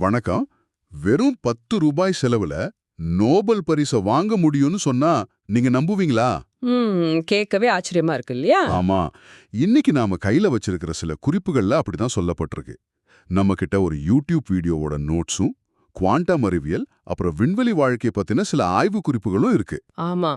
வணக்கம். வெறும் பத்து ரூபாய் செலவுல நோபல் பரிசை வாங்க முடியும்னு சொன்னா நீங்க நம்புவீங்களா? கேட்கவே ஆச்சரியமா இருக்கு இல்லையா? ஆமா. இன்னைக்கு நாம கையில வச்சிருக்கிற சில குறிப்புகள்ல அப்படிதான் சொல்லப்பட்டிருக்கு. நம்ம கிட்ட ஒரு யூடியூப் வீடியோவோட நோட்ஸும் குவாண்டம் அறிவியல் அப்புறம் விண்வெளி வாழ்க்கை பத்தின சில ஆய்வு குறிப்புகளும் இருக்கு. ஆமா.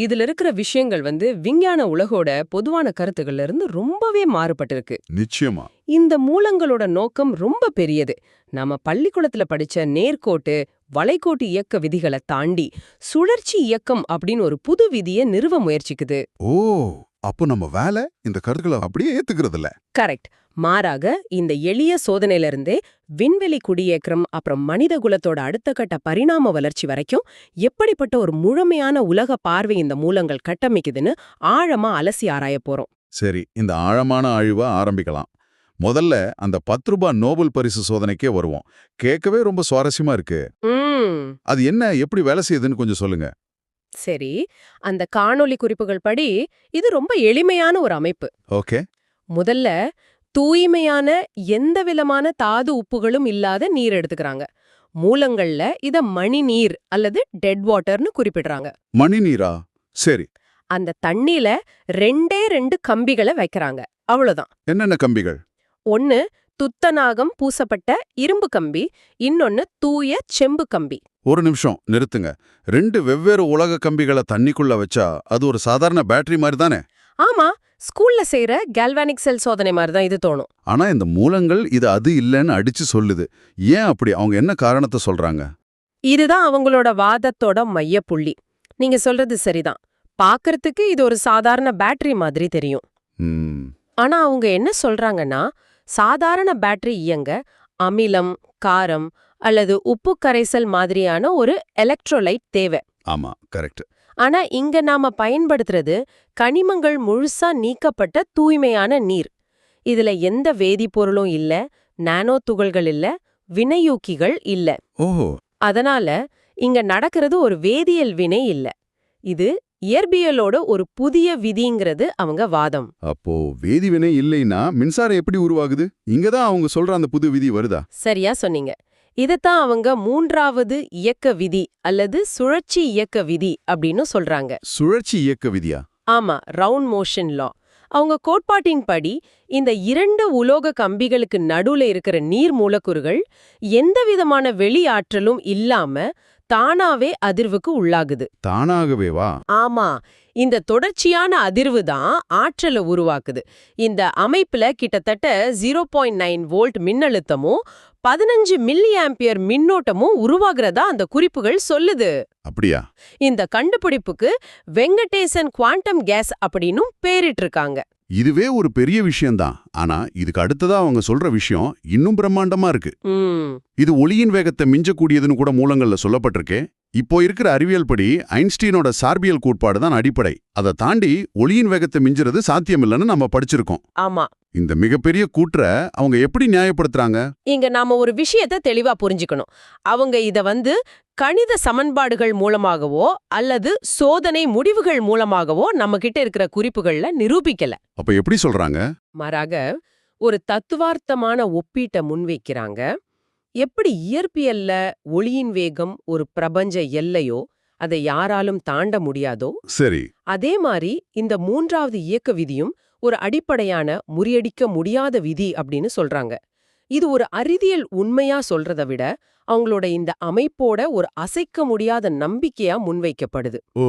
இதுல இருக்கிற விஷயங்கள் வந்து விஞ்ஞான உலகோட பொதுவான கருத்துக்கள்ல இருந்து ரொம்பவே மாறுபட்டிருக்கு. நிச்சயமா. இந்த மூலங்களோட நோக்கம் ரொம்ப பெரியது. நம்ம பள்ளிக்கூடத்துல படிச்ச நேர்கோட்டு வளைகோட்டு இயக்க விதிகளை தாண்டி சுழற்சி இயக்கம் அப்படின்னு ஒரு புது விதியை நிறுவ முயற்சிக்குது. ஓ! அப்போ நம்ம வேலை இந்த கருத்துக்களை அப்படியே ஏத்துக்கிறது இல்ல கரெக்ட். மாறாக இந்த எளிய சோதனையில இருந்தே விண்வெளி குடியேற்றம் அப்புறம் மனித குலத்தோட அடுத்த கட்ட பரிணாம வளர்ச்சி வரைக்கும் எப்படிப்பட்ட ஒரு முழுமையான உலக பார்வை இந்த மூலங்கள் கட்டமைக்குதுன்னு ஆழமா அலசி ஆராய போறோம். சரி இந்த ஆழமான ஆய்வை ஆரம்பிக்கலாம். முதல்ல அந்த பத்து ரூபாய் நோபல் பரிசு சோதனைக்கே வருவோம். கேட்கவே ரொம்ப சுவாரஸ்யமா இருக்கு. அது என்ன எப்படி வேலை செய்யுதுன்னு கொஞ்சம் சொல்லுங்க. சரி அந்த காணொளி குறிப்புகள் படி இது ரொம்ப எளிமையான ஒரு அமைப்பு. ஓகே. முதல்ல தூய்மையான எந்த விதமான தாது உப்புகளும் இல்லாத நீர் எடுத்துக்கறாங்க. மூலங்கள்ல இத மணி நீர் அல்லது டெட் வாட்டர்னு குறிப்பிடுறாங்க. மணி நீரா சரி. அந்த தண்ணில ரெண்டே ரெண்டு கம்பிகளை வைக்கறாங்க. அவ்வளவுதான். என்னென்ன கம்பிகள்? ஒன்னு துத்தநாகம் பூசப்பட்ட இரும்பு கம்பி இன்னொன்னு தூய செம்பு கம்பி. ஒரு நிமிஷம் நிறுத்துங்க. ரெண்டு வெவ்வேறு உலக கம்பிகளை தண்ணிக்குள்ள வச்சா அது ஒரு சாதாரண பேட்டரி மாதிரி தானே ஆமா ஸ்கூல்ல செய்யற கேல்வானிக் செல் சோதனை மாதிரி தான் இது தோணும். ஆனா இந்த மூலங்கள் இது அது இல்லைன்னு அடிச்சு சொல்லுது. ஏன் அப்படி? அவங்க என்ன காரணத்தை சொல்றாங்க? இதுதான் அவங்களோட வாதத்தோட மையப்புள்ளி. நீங்க சொல்றது சரிதான். பார்க்கறதுக்கு இது ஒரு சாதாரண பேட்டரி மாதிரி தெரியும். ஆனா அவங்க என்ன சொல்றாங்கன்னா சாதாரண பேட்டரி இயங்க அமிலம் காரம் அல்லது உப்பு கரைசல் மாதிரியான ஒரு எலக்ட்ரோலைட் தேவை. ஆமா கரெக்ட். ஆனா இங்க நாம பயன்படுத்துறது கனிமங்கள் முழுசா நீக்கப்பட்ட தூய்மையான நீர். இதுல எந்த வேதிப்பொருளும் இல்ல நானோ துகள்கள் இல்ல வினையூக்கிகள் இல்ல. ஓஹோ. அதனால இங்க நடக்கிறது ஒரு வேதியியல் வினை இல்ல. இது இயற்பியலோட ஒரு புதிய விதிங்கிறது அவங்க வாதம். அப்போ வேதிவினை இல்லைன்னா மின்சாரம் எப்படி உருவாகுது? இங்கதான் அவங்க சொல்ற அந்த புது விதி வருதா? சரியா சொன்னீங்க. இதத்தான் அவங்க மூன்றாவது இயக்க விதி அல்லது சுழற்சி இயக்க விதி அப்படின்னு சொல்றாங்க. சுழற்சி இயக்க விதியா? ஆமா ரவுண்ட் மோஷன் லா. அவங்க கோட்பாட்டின்படி இந்த இரண்டு உலோக கம்பிகளுக்கு நடுவுல இருக்கிற நீர் மூலக்கூறுகள் எந்த விதமான வெளி ஆற்றலும் இல்லாம தானாவே அதிர்வுக்கு உள்ளாகுது. தானாகவே வா ஆமா. இந்த தொடர்ச்சியான அதிர்வு தான் ஆற்றலை உருவாக்குது. இந்த அமைப்புல கிட்டத்தட்ட ஜீரோ பாயிண்ட் நைன் வோல்ட் மின்னழுத்தமும் பதினஞ்சு மில்லி ஆம்பியர் மின்னோட்டமும் உருவாகிறதா அந்த குறிப்புகள் சொல்லுது. அப்படியா? இந்த கண்டுபிடிப்புக்கு வெங்கடேசன் குவாண்டம் கேஸ் அப்படின்னும் பேரிட்டிருக்காங்க. இதுவே ஒரு பெரிய விஷயம்தான். ஆனா இதுக்கு அடுத்ததா அவங்க சொல்ற விஷயம் இன்னும் பிரம்மாண்டமா இருக்கு. இது ஒளியின் வேகத்தை மிஞ்சக்கூடியதுன்னு கூட மூலங்கள்ல சொல்லப்பட்டிருக்கே. இப்போ இருக்கிற அறிவியல் படி ஐன்ஸ்டீனோட சார்பியல் கோட்பாடு தான் அடிப்படை. அதை தாண்டி ஒளியின் வேகத்தை மிஞ்சுறது சாத்தியமில்லைன்னு நம்ம படிச்சிருக்கோம். ஆமா. இந்த மிகப்பெரிய கூற்ற அவங்க எப்படி நியாயப்படுத்துறாங்க? இங்க நாம ஒரு விஷயத்தை தெளிவா புரிஞ்சுக்கணும். அவங்க இத வந்து கணித சமன்பாடுகள் மூலமாகவோ அல்லது சோதனை முடிவுகள் மூலமாகவோ நம்ம கிட்ட இருக்கிற குறிப்புகள்ல நிரூபிக்கல. அப்ப எப்படி சொல்றாங்க? மாறாக ஒரு தத்துவார்த்தமான ஒப்பீட்டை முன்வைக்கிறாங்க. எப்படி இயற்பியல்ல ஒளியின் வேகம் ஒரு பிரபஞ்ச எல்லையோ அதை யாராலும் தாண்ட முடியாதோ சரி. அதே மாதிரி இந்த மூன்றாவது இயக்க விதியும் ஒரு அடிப்படையான முறியடிக்க முடியாத விதி அப்படின்னு சொல்றாங்க. இது ஒரு அறிவியல் உண்மையா சொல்றதை விட அவங்களோட இந்த அமைப்போட ஒரு அசைக்க முடியாத நம்பிக்கையா முன்வைக்கப்படுது. ஓ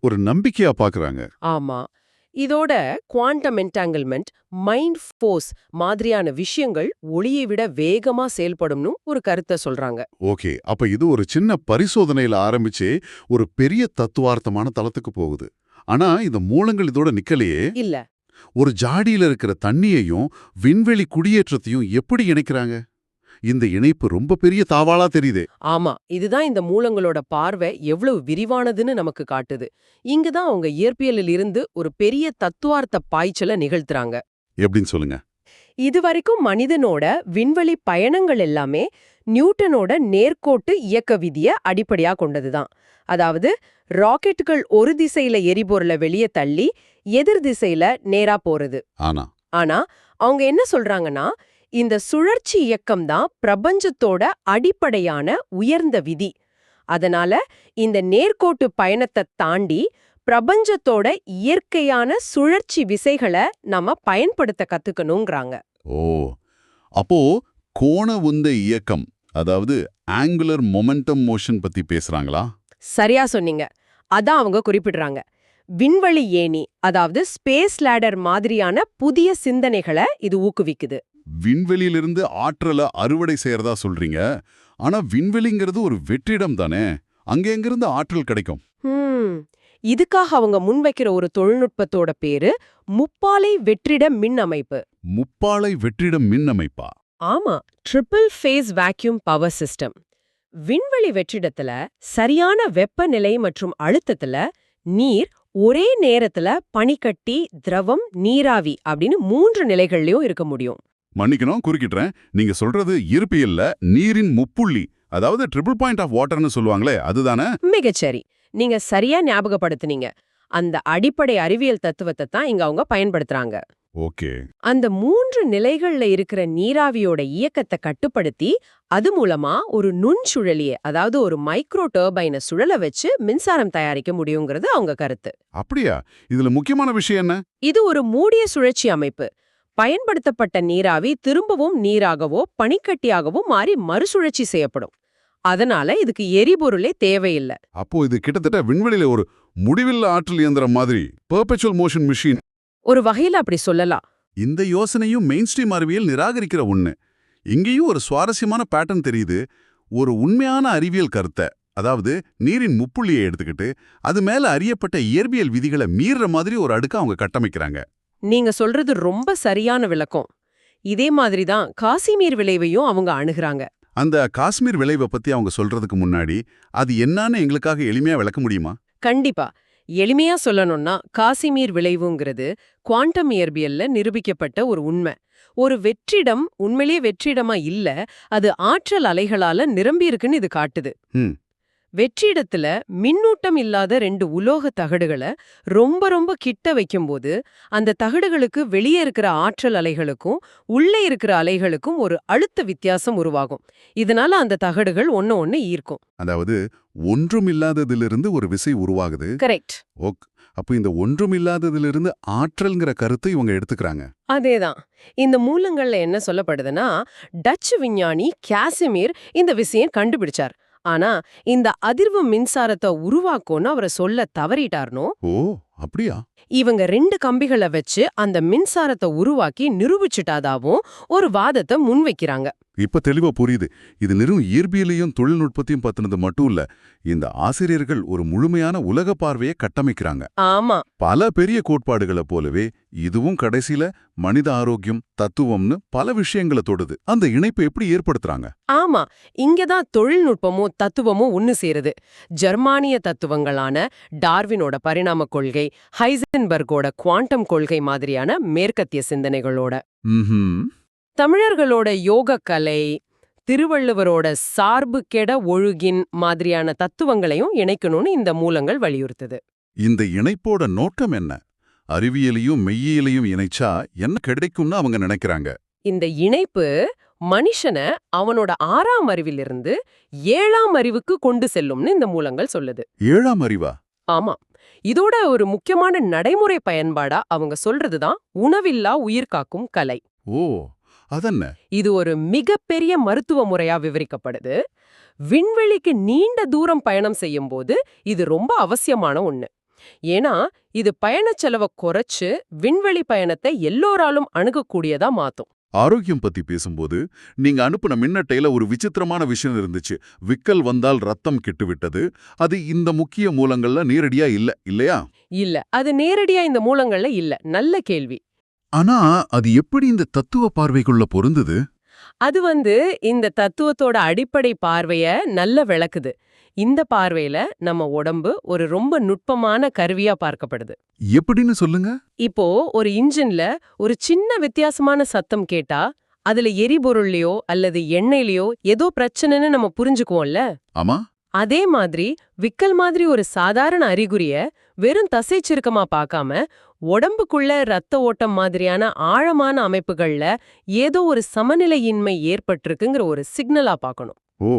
ஒரு நம்பிக்கையா பாக்குறாங்க. ஆமா. இதோட குவாண்டம் என்டாங்கிள்மெண்ட் மைண்ட் ஃபோர்ஸ் மாதிரியான விஷயங்கள் ஒளியை விட வேகமா செயல்படும்னு ஒரு கருத்தை சொல்றாங்க. ஓகே அப்ப இது ஒரு சின்ன பரிசோதனையில ஆரம்பிச்சே ஒரு பெரிய தத்துவார்த்தமான தளத்துக்கு போகுது. ஆனா இந்த மூலங்கள் இதோட நிக்கலையே. இல்ல. ஒரு ஜாடியில இருக்கிற தண்ணியையும் விண்வெளி குடியேற்றத்தையும் எப்படி இணைக்கிறாங்க? இந்த இணைப்பு ரொம்ப பெரிய தாவாளா தெரியுதே. ஆமா இதுதான் இந்த மூலங்களோட பார்வை எவ்வளவு விரிவானதுன்னு நமக்கு காட்டுது. இங்குதான் அவங்க இயற்பியலில் இருந்து ஒரு பெரிய தத்துவார்த்த பாய்ச்சலை நிகழ்த்துறாங்க. எப்படின்னு சொல்லுங்க. இதுவரைக்கும் மனிதனோட விண்வெளி பயணங்கள் எல்லாமே நியூட்டனோட நேர்கோட்டு இயக்க விதிய அடிப்படையா கொண்டதுதான். அதாவது ராக்கெட்டுகள் ஒரு திசையில எரிபொருளை வெளியே தள்ளி எதிர் திசையில நேரா போறது. ஆனா. ஆனா அவங்க என்ன சொல்றாங்கன்னா இந்த சுழற்சி இயக்கம் தான் பிரபஞ்சத்தோட அடிப்படையான உயர்ந்த விதி. அதனால இந்த நேர்கோட்டு பயணத்தை தாண்டி பிரபஞ்சத்தோட இயற்கையான சுழற்சி விசைகளை நாம பயன்படுத்த கத்துக்கணுங்கிறாங்க ஓ. அப்போ கோண உந்த இயக்கம் அதாவது ஆங்குலர் மொமெண்டம் மோஷன் பத்தி பேசுறாங்களா? சரியா சொன்னீங்க. அதான் அவங்க குறிப்பிடுறாங்க. விண்வெளி ஏணி அதாவது ஸ்பேஸ் லேடர் மாதிரியான புதிய சிந்தனைகளை இது ஊக்குவிக்குது. விண்வெளியிலிருந்து ஆற்றலை அறுவடை செய்யறதா சொல்றீங்க. ஆனா விண்வெளிங்கிறது ஒரு வெற்றிடம் தானே. அங்க எங்கிருந்து ஆற்றல் கிடைக்கும்? இதுக்காக அவங்க முன்வைக்கிற ஒரு தொழில்நுட்பத்தோட பேரு முப்பாலை வெற்றிட மின் அமைப்பு முப்பாளை வெற்றிடம் மின் அமைப்பா ஆமா triple phase vacuum power system விண்வெளி வெற்றிடத்துல சரியான வெப்பநிலை மற்றும் அழுத்தத்துல நீர் ஒரே நேரத்துல பனிக்கட்டி திரவம் நீராவி அப்படின்னு மூன்று நிலைகள்லயும் இருக்க முடியும். மன்னிக்கணும் குறுக்கிடுறேன். நீங்க சொல்றது இருப்பியல்ல நீரின் முப்புள்ளி. அதாவது ட்ரிபிள் பாயிண்ட் ஆஃப் வாட்டர்னு சொல்லுவாங்களே அதுதானே? மிகச்சரி. நீங்க சரியா ஞாபகப்படுத்துனீங்க. அந்த அடிப்படை அறிவியல் தத்துவத்தை தான் இங்க அவங்க பயன்படுத்துறாங்க. ஓகே. அந்த மூன்று நிலைகள்ல இருக்கிற நீராவியோட இயக்கத்தை கட்டுப்படுத்தி அது மூலமா ஒரு நுண்சுழலிய அதாவது ஒரு மைக்ரோ டர்பைனை சுழல வச்சு மின்சாரம் தயாரிக்க முடியுங்கிறது அவங்க கருத்து. அப்படியா? இதுல முக்கியமான விஷயம் என்ன? இது ஒரு மூடிய சுழற்சி அமைப்பு. பயன்படுத்தப்பட்ட நீராவி திரும்பவும் நீராகவோ பனிக்கட்டியாகவோ மாறி மறுசுழற்சி செய்யப்படும். அதனால இதுக்கு எரிபொருளே தேவையில்லை. அப்போ இது கிட்டத்தட்ட விண்வெளியில ஒரு முடிவில்ல ஆற்றல் இயந்திரம் மாதிரி பெர்பெச்சுவல் மோஷன் மிஷின் ஒரு வகையில அப்படி சொல்லலாம். இந்த யோசனையும் மெயின் ஸ்ட்ரீம் அறிவியல் நிராகரிக்கிற ஒண்ணு. இங்கேயும் ஒரு சுவாரஸ்யமான பேட்டர்ன் தெரியுது. ஒரு உண்மையான அறிவியல் கருத்தை அதாவது நீரின் முப்புள்ளியை எடுத்துக்கிட்டு அது மேல அறியப்பட்ட இயற்பியல் விதிகளை மீறுற மாதிரி ஒரு அடுக்க அவங்க கட்டமைக்கிறாங்க. நீங்க சொல்றது ரொம்ப சரியான விளக்கம். இதே மாதிரி தான் காசிமீர் விளைவையும் அவங்க அணுகுறாங்க. அந்த காஷ்மீர் விளைவை பத்தி அவங்க சொல்றதுக்கு முன்னாடி அது என்னன்னு எங்களுக்காக எளிமையா விளக்க முடியுமா? கண்டிப்பா. எளிமையா சொல்லணும்னா காசிமீர் விளைவுங்கிறது குவாண்டம் இயற்பியல்ல நிரூபிக்கப்பட்ட ஒரு உண்மை. ஒரு வெற்றிடம் உண்மையிலேயே வெற்றிடமா இல்ல அது ஆற்றல் அலைகளால நிரம்பி இருக்குன்னு இது காட்டுது. வெற்றிடத்துல மின்னூட்டம் இல்லாத ரெண்டு உலோக தகடுகளை ரொம்ப ரொம்ப கிட்ட வைக்கும்போது அந்த தகடுகளுக்கு வெளியே இருக்கிற ஆற்றல் அலைகளுக்கும் உள்ளே இருக்கிற அலைகளுக்கும் ஒரு அழுத்த வித்தியாசம் உருவாகும். இதனால அந்த தகடுகள் ஒண்ணு ஒண்ணு ஈர்க்கும். அதாவது ஒன்றுமில்லாததிலிருந்து ஒரு விசை உருவாகுது. கரெக்ட். ஓக் அப்போ இந்த ஒன்றுமில்லாததிலிருந்து ஆற்றல்ங்கிற கருத்தை இவங்க எடுத்துக்கிறாங்க. அதேதான். இந்த மூலங்கள்ல என்ன சொல்லப்படுதுன்னா டச்சு விஞ்ஞானி காசிமீர் இந்த விஷயம் கண்டுபிடிச்சார். ஆனா இந்த அதிர்வு மின்சாரத்தை உருவாக்கும்னு அவரை சொல்ல தவறிட்டார்னோ? ஓ அப்படியா? இவங்க ரெண்டு கம்பிகளை வச்சு அந்த மின்சாரத்தை உருவாக்கி நிரூபிச்சுட்டாதாவும் ஒரு வாதத்தை முன்வைக்கிறாங்க. இப்ப தெளிவா புரியுது. இது வெறும் இயற்பியலையும் தொழில்நுட்பத்தையும் பத்தினது மட்டும் இல்ல இந்த ஆசிரியர்கள் ஒரு முழுமையான உலக பார்வையை கட்டமைக்கிறாங்க. ஆமா. பல பெரிய கோட்பாடுகளை போலவே இதுவும் கடைசியில மனித ஆரோக்கியம் தத்துவம்னு பல விஷயங்களை தொடுது. அந்த இணைப்பை எப்படி ஏற்படுத்துறாங்க? ஆமா. இங்கதான் தொழில்நுட்பமும் தத்துவமும் ஒன்னு சேருது. ஜெர்மானிய தத்துவங்களான டார்வினோட பரிணாம கொள்கை ஹைசன்பர்கோட குவாண்டம் கொள்கை மாதிரியான மேற்கத்திய சிந்தனைகளோட. தமிழர்களோட யோகக்கலை திருவள்ளுவரோட சார்பு கெட ஒழுகின் மாதிரியான தத்துவங்களையும் இணைக்கணும்னு இந்த மூலங்கள் வலியுறுத்துது. இந்த இணைப்போட நோக்கம் என்ன? அறிவியலையும் மெய்யியலையும் இணைச்சா என்ன கிடைக்கும்னு அவங்க நினைக்கிறாங்க. இந்த இணைப்பு மனுஷனை அவனோட ஆறாம் அறிவிலிருந்து ஏழாம் அறிவுக்கு கொண்டு செல்லும்னு இந்த மூலங்கள் சொல்லுது. ஏழாம் அறிவா? ஆமா. இதோட ஒரு முக்கியமான நடைமுறை பயன்பாடா அவங்க சொல்றதுதான் உணவில்லா உயிர்காக்கும் கலை. ஓ அதென்ன? இது ஒரு மிகப்பெரிய மருத்துவ முறையா விவரிக்கப்படுது. விண்வெளிக்கு நீண்ட தூரம் பயணம் செய்யும்போது இது ரொம்ப அவசியமான ஒண்ணு. ஏன்னா இது பயணச் செலவை குறைச்சு விண்வெளி பயணத்தை எல்லோராலும் அணுகக்கூடியதா மாத்தும். ஆரோக்கியம் பத்தி பேசும்போது நீங்க அனுப்புன மின்னட்டையில ஒரு விசித்திரமான விஷயம் இருந்துச்சு. விக்கல் வந்தால் ரத்தம் கெட்டுவிட்டது. அது இந்த முக்கிய மூலங்கள்ல நேரடியா இல்ல இல்லையா? இல்ல. அது நேரடியா இந்த மூலங்கள்ல இல்ல. நல்ல கேள்வி. ஆனா அது எப்படி இந்த தத்துவ பார்வைக்குள்ள பொருந்தது? அது வந்து இந்த தத்துவத்தோட அடிப்படை பார்வைய நல்ல விளக்குது. இந்த பார்வையில நம்ம உடம்பு ஒரு ரொம்ப நுட்பமான கருவியா பார்க்கப்படுது. எப்படின்னு சொல்லுங்க. இப்போ ஒரு இன்ஜின்ல ஒரு சின்ன வித்தியாசமான சத்தம் கேட்டா அதுல எரிபொருள்லயோ அல்லது எண்ணெய்லயோ ஏதோ பிரச்சனைன்னு நம்ம புரிஞ்சுக்குவோம்ல? ஆமா. அதே மாதிரி விக்கல் மாதிரி ஒரு சாதாரண அறிகுறிய வெறும் தசை சுருக்கமா பார்க்காம உடம்புக்குள்ள ரத்த ஓட்டம் மாதிரியான ஆழமான அமைப்புகள்ல ஏதோ ஒரு சமநிலையின்மை ஏற்பட்டிருக்குங்கிற ஒரு சிக்னலா பார்க்கணும். ஓ.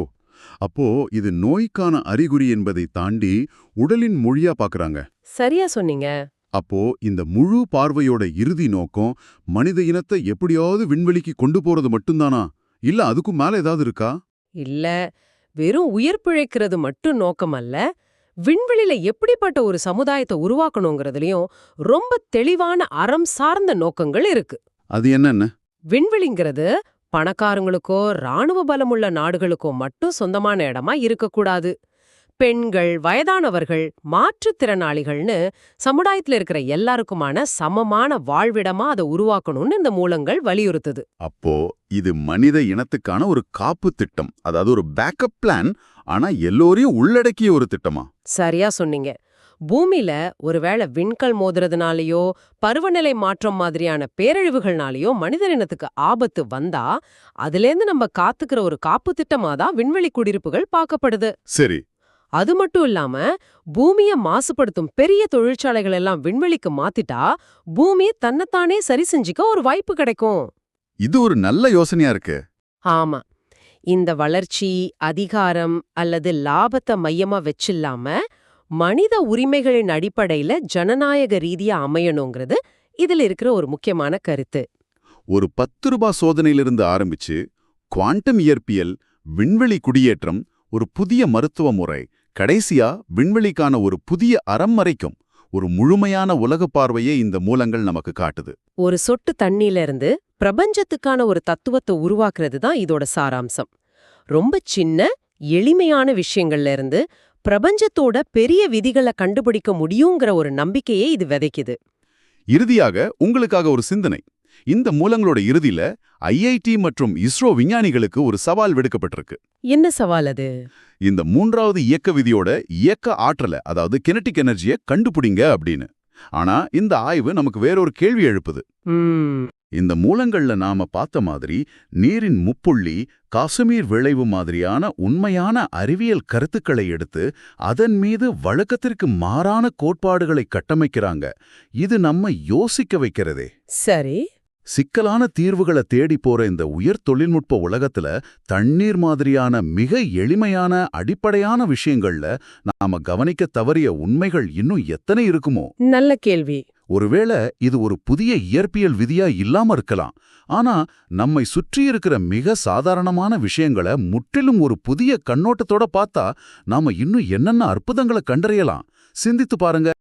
அப்போ இது நோய்க்கான அறிகுறி என்பதை தாண்டி உடலின் மொழியா பாக்குறாங்க. சரியா சொன்னீங்க. அப்போ இந்த முழு பார்வையோட இறுதி நோக்கம் மனித இனத்தை எப்படியாவது விண்வெளிக்கு கொண்டு போறது மட்டும்தானா? இல்ல அதுக்கும் மேல ஏதாவது இருக்கா? இல்ல வெறும் உயிர் பிழைக்கிறது மட்டும் நோக்கமல்ல விண்வெளியில எப்படிப்பட்ட ஒரு சமுதாயத்தை உருவாக்கணுங்கிறதுலயும் ரொம்ப தெளிவான அறம் சார்ந்த நோக்கங்கள் இருக்கு. அது என்னன்னு? விண்வெளிங்கிறது பணக்காரங்களுக்கோ ராணுவ பலமுள்ள நாடுகளுக்கோ மட்டும் சொந்தமான இடமா இருக்கக்கூடாது. பெண்கள் வயதானவர்கள் மாற்றுத்திறனாளிகள்னு சமுதாயத்துல இருக்கிற எல்லாருக்குமான சமமான வாழ்விடமா அதை உருவாக்கணும்னு இந்த மூலங்கள் வலியுறுத்துது. அப்போ இது மனித இனத்துக்கான ஒரு காப்பு திட்டம். அதாவது ஒரு பேக்கப் பிளான் ஆனா எல்லோரையும் உள்ளடக்கிய ஒரு திட்டமா? சரியா சொன்னீங்க. பூமியில ஒருவேளை விண்கல் மோதுறதுனாலயோ பருவநிலை மாற்றம் மாதிரியான பேரழிவுகள்னாலயோ மனிதரினத்துக்கு ஆபத்து வந்தா அதுலேருந்து நம்ம காத்துக்கிற ஒரு காப்பு திட்டமா தான் விண்வெளி குடியிருப்புகள் பார்க்கப்படுது. சரி. அது மட்டும் இல்லாம பூமிய மாசுபடுத்தும் பெரிய தொழிற்சாலைகள் எல்லாம் விண்வெளிக்கு மாத்திட்டா பூமி தன்னைத்தானே சரி செஞ்சுக்க ஒரு வாய்ப்பு கிடைக்கும். இது ஒரு நல்ல யோசனையா இருக்கு. ஆமா. இந்த வளர்ச்சி அதிகாரம் அல்லது லாபத்தை மையமா வச்சில்லாம மனித உரிமைகளின் அடிப்படையில ஜனநாயக ரீதியா அமையணுங்கிறது இதுல இருக்கிற ஒரு முக்கியமான கருத்து. ஒரு பத்து ரூபாய் சோதனையிலிருந்து ஆரம்பிச்சு குவாண்டம் இயற்பியல் விண்வெளி குடியேற்றம் ஒரு புதிய மருத்துவ முறை கடைசியா விண்வெளிக்கான ஒரு புதிய அறம் வரைக்கும் ஒரு முழுமையான உலக பார்வையை இந்த மூலங்கள் நமக்கு காட்டுது. ஒரு சொட்டு தண்ணியில இருந்து பிரபஞ்சத்துக்கான ஒரு தத்துவத்தை உருவாக்குறது தான் இதோட சாராம்சம். ரொம்ப சின்ன எளிமையான விஷயங்கள்ல இருந்து பிரபஞ்சத்தோட பெரிய விதிகளை கண்டுபிடிக்க முடியுங்கிற ஒரு நம்பிக்கையை இது விதைக்குது. இறுதியாக உங்களுக்காக ஒரு சிந்தனை. இந்த மூலங்களோட இறுதியில ஐஐடி மற்றும் இஸ்ரோ விஞ்ஞானிகளுக்கு ஒரு சவால் விடுக்கப்பட்டிருக்கு. என்ன சவால் அது? இந்த மூன்றாவது இயக்க விதியோட இயக்க ஆற்றலை அதாவது கினட்டிக் எனர்ஜியை கண்டுபிடிங்க அப்படின்னு. ஆனா இந்த ஆய்வு நமக்கு வேறொரு கேள்வி எழுப்புது. இந்த மூலங்கள்ல நாம பார்த்த மாதிரி நீரின் முப்புள்ளி காசுமீர் விளைவு மாதிரியான உண்மையான அறிவியல் கருத்துக்களை எடுத்து அதன் மீது வழக்கத்திற்கு மாறான கோட்பாடுகளை கட்டமைக்கிறாங்க. இது நம்ம யோசிக்க வைக்கிறதே. சரி. சிக்கலான தீர்வுகளை தேடி போற இந்த உயர் தொழில்நுட்ப உலகத்துல தண்ணீர் மாதிரியான மிக எளிமையான அடிப்படையான விஷயங்கள்ல நாம கவனிக்க தவறிய உண்மைகள் இன்னும் எத்தனை இருக்குமோ? நல்ல கேள்வி. ஒருவேளை இது ஒரு புதிய இயற்பியல் விதியா இல்லாம இருக்கலாம். ஆனா நம்மை சுற்றி இருக்கிற மிக சாதாரணமான விஷயங்களை முற்றிலும் ஒரு புதிய கண்ணோட்டத்தோட பார்த்தா நாம இன்னும் என்னென்ன அற்புதங்களை கண்டறியலாம்? சிந்தித்து பாருங்க.